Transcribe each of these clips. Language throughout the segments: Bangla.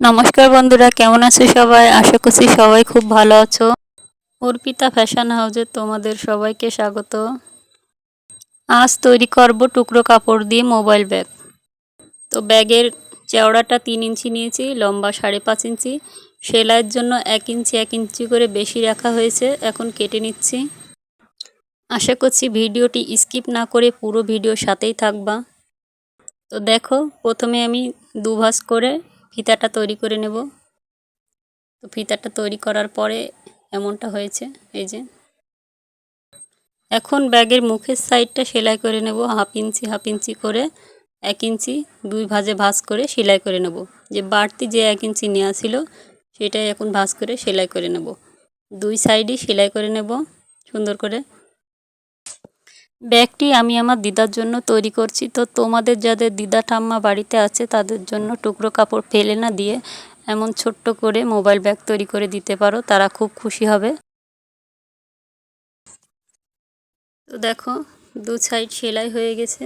নমস্কার বন্ধুরা, কেমন আছো সবাই? আশা করছি সবাই খুব ভালো আছো। অর্পিতা ফ্যাশন হাউসে তোমাদের সবাইকে স্বাগত। আজ তৈরি করব টুকরো কাপড় দিয়ে মোবাইল ব্যাগ। তো ব্যাগের চওড়াটা তিন ইঞ্চি নিয়েছি, লম্বা সাড়ে পাঁচ ইঞ্চি। সেলাইয়ের জন্য এক ইঞ্চি এক ইঞ্চি করে বেশি রাখা হয়েছে, এখন কেটে নিচ্ছি। আশা করছি ভিডিওটি স্কিপ না করে পুরো ভিডিওর সাথেই থাকবা। তো দেখো, প্রথমে আমি দুভাস করে ফিতাটা তৈরি করে নেব। তো ফিতাটা তৈরি করার পরে এমনটা হয়েছে, এই যে। এখন ব্যাগের মুখের সাইডটা সেলাই করে নেব, হাফ ইঞ্চি হাফ ইঞ্চি করে এক ইঞ্চি, দুই ভাজে ভাজ করে সেলাই করে নেব। যে বাড়তি যে এক ইঞ্চি নেওয়া ছিল, সেটাই এখন ভাজ করে সেলাই করে নেব। দুই সাইডই সেলাই করে নেব, সুন্দর করে। ব্যাগটি আমি আমার দিদার জন্য তৈরি করছি। তো তোমাদের যাদের দিদা ঠাম্মা বাড়িতে আছে, তাদের জন্য টুকরো কাপড় ফেলে না দিয়ে এমন ছোট্ট করে মোবাইল ব্যাগ তৈরি করে দিতে পারো, তারা খুব খুশি হবে। তো দেখো, দু সাইড সেলাই হয়ে গেছে।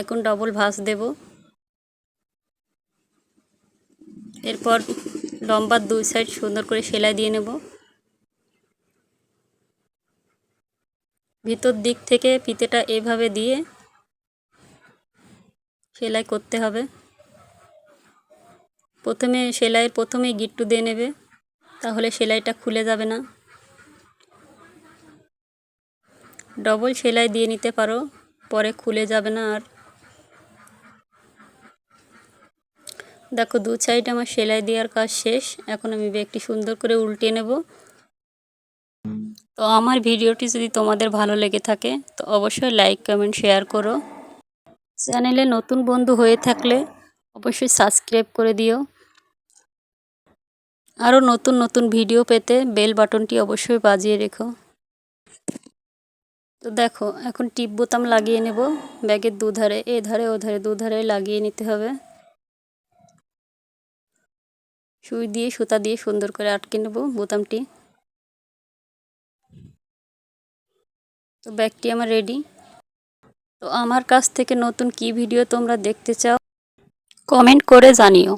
এখন ডবল ভাঁজ দেব। এরপর লম্বার দুই সাইড সুন্দর করে সেলাই দিয়ে নেব। ভিতর দিক থেকে ফিতেটা এভাবে দিয়ে সেলাই করতে হবে। প্রথমে সেলাইয়ের প্রথমেই গিট্টু দিয়ে নেবে, তাহলে সেলাইটা খুলে যাবে না। ডবল সেলাই দিয়ে নিতে পারো, পরে খুলে যাবে না আর। দেখো, দু সাইড আমার সেলাই দেওয়ার কাজ শেষ। এখন আমি ব্যাগটি সুন্দর করে উল্টে নেব। তো আমার ভিডিওটি যদি তোমাদের ভালো লেগে থাকে, তো অবশ্যই লাইক কমেন্ট শেয়ার করো। চ্যানেলে নতুন বন্ধু হয়ে থাকলে অবশ্যই সাবস্ক্রাইব করে দিও। আরও নতুন নতুন ভিডিও পেতে বেল বাটনটি অবশ্যই বাজিয়ে রেখো। তো দেখো, এখন টিপ বোতাম লাগিয়ে নেব। ব্যাগের দুধারে, এ ধারে, ও ধারে দুধারে লাগিয়ে নিতে হবে। সুই দিয়ে, সুতা দিয়ে সুন্দর করে আটকে নেব বোতামটি। তো ব্যাগটি আমার রেডি তো আমার কাছ থেকে নতুন কি ভিডিও তোমরা দেখতে চাও কমেন্ট করে জানিও।